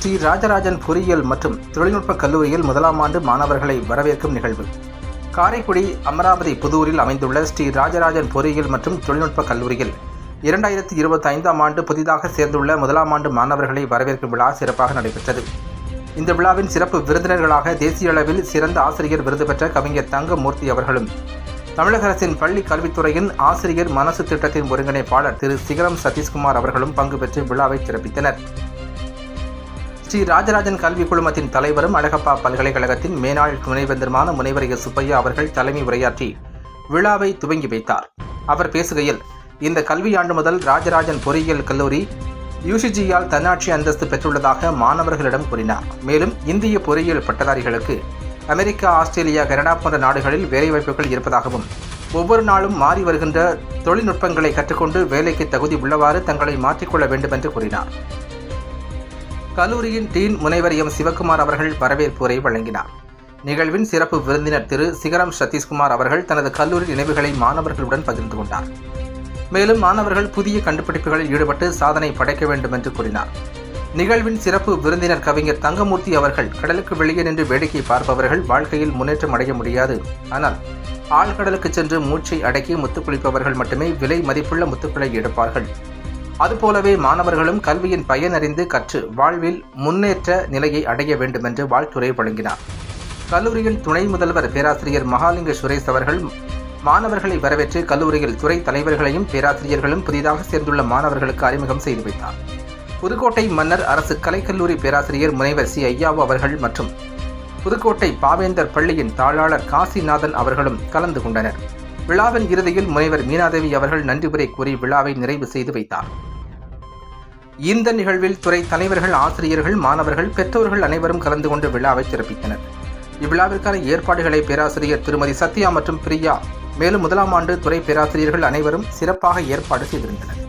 ஸ்ரீ ராஜராஜன் பொறியியல் மற்றும் தொழில்நுட்ப கல்லூரியில் முதலாம் ஆண்டு மாணவர்களை வரவேற்கும் நிகழ்வு. காரைக்குடி அமராவதி புதூரில் அமைந்துள்ள ஸ்ரீ ராஜராஜன் பொறியியல் மற்றும் தொழில்நுட்ப கல்லூரியில் இரண்டாயிரத்தி இருபத்தி ஐந்தாம் ஆண்டு புதிதாக சேர்ந்துள்ள முதலாம் ஆண்டு மாணவர்களை வரவேற்கும் விழா சிறப்பாக நடைபெற்றது. இந்த விழாவின் சிறப்பு விருந்தினர்களாக தேசிய அளவில் சிறந்த ஆசிரியர் விருது பெற்ற கவிஞர் தங்கமூர்த்தி அவர்களும் தமிழக அரசின் பள்ளி கல்வித்துறையின் ஆசிரியர் மனசு திட்டத்தின் ஒருங்கிணைப்பாளர் திரு. சிகரம் சதீஷ்குமார் அவர்களும் பங்கு பெற்று விழாவை சிறப்பித்தனர். ஸ்ரீ ராஜராஜன் கல்விக் குழுமத்தின் தலைவரும் அழகப்பா பல்கலைக்கழகத்தின் மேனாள் துணைவேந்தருமான முனைவர் எஸ் சுப்பையா அவர்கள் தலைமை உரையாற்றி விழாவை துவங்கி வைத்தார். அவர் பேசுகையில் இந்த கல்வியாண்டு முதல் ராஜராஜன் பொறியியல் கல்லூரி யூசிஜியால் தன்னாட்சி அந்தஸ்து பெற்றுள்ளதாக மாணவர்களிடம் கூறினார். மேலும் இந்திய பொறியியல் பட்டதாரிகளுக்கு அமெரிக்கா ஆஸ்திரேலியா கனடா போன்ற நாடுகளில் வேலைவாய்ப்புகள் இருப்பதாகவும் ஒவ்வொரு நாளும் மாறி வருகின்ற தொழில்நுட்பங்களை கற்றுக்கொண்டு வேலைக்கு தகுதி உள்ளவாறு தங்களை மாற்றிக்கொள்ள வேண்டும் என்று கூறினார். கல்லூரியின் டீன் முனைவர் எம் சிவக்குமார் அவர்கள் வரவேற்புரை வழங்கினார். நிகழ்வின் சிறப்பு விருந்தினர் திரு சிகரம் சதீஷ்குமார் அவர்கள் தனது கல்லூரி நினைவுகளை மாணவர்களுடன் பகிர்ந்து கொண்டார். மேலும் மாணவர்கள் புதிய கண்டுபிடிப்புகளில் ஈடுபட்டு சாதனை படைக்க வேண்டும் என்று கூறினார். நிகழ்வின் சிறப்பு விருந்தினர் கவிஞர் தங்கமூர்த்தி அவர்கள் கடலுக்கு வெளியே நின்று வேடிக்கை பார்ப்பவர்கள் வாழ்க்கையில் முன்னேற்றம் அடைய முடியாது ஆனால் ஆழ்கடலுக்கு சென்று மூச்சை அடக்கி முத்துக்குளிப்பவர்கள் மட்டுமே விலை மதிப்புள்ள முத்துக்களை எடுப்பார்கள். அதுபோலவே மாணவர்களும் கல்வியின் பயன் அறிந்து கற்று வாழ்வில் முன்னேற்ற நிலையை அடைய வேண்டும் என்று வழங்கினார். கல்லூரியின் துணை முதல்வர் பேராசிரியர் மகாலிங்க சுரேஷ் அவர்கள் மாணவர்களை வரவேற்று கல்லூரியில் துறை தலைவர்களையும் பேராசிரியர்களும் புதிதாக சேர்ந்துள்ள மாணவர்களுக்கு அறிமுகம் செய்து வைத்தார். புதுக்கோட்டை மன்னர் அரசு கலைக்கல்லூரி பேராசிரியர் முனைவர் சி. ஐயாவு அவர்கள் மற்றும் புதுக்கோட்டை பாவேந்தர் பள்ளியின் தாளாளர் காசிநாதன் அவர்களும் கலந்து கொண்டனர். விழாவின் இறுதியில் முனைவர் மீனாதேவி அவர்கள் நன்றி உரை கூறி விழாவை நிறைவு செய்து வைத்தார். இந்த நிகழ்வில் துறை தலைவர்கள் ஆசிரியர்கள் மாணவர்கள் பெற்றோர்கள் அனைவரும் கலந்து கொண்டு விழாவை சிறப்பித்தனர். இவ்விழாவிற்கான ஏற்பாடுகளை பேராசிரியர் திருமதி சத்யா மற்றும் பிரியா மேலும் முதலாம் ஆண்டு துறை பேராசிரியர்கள் அனைவரும் சிறப்பாக ஏற்பாடு செய்திருந்தனர்.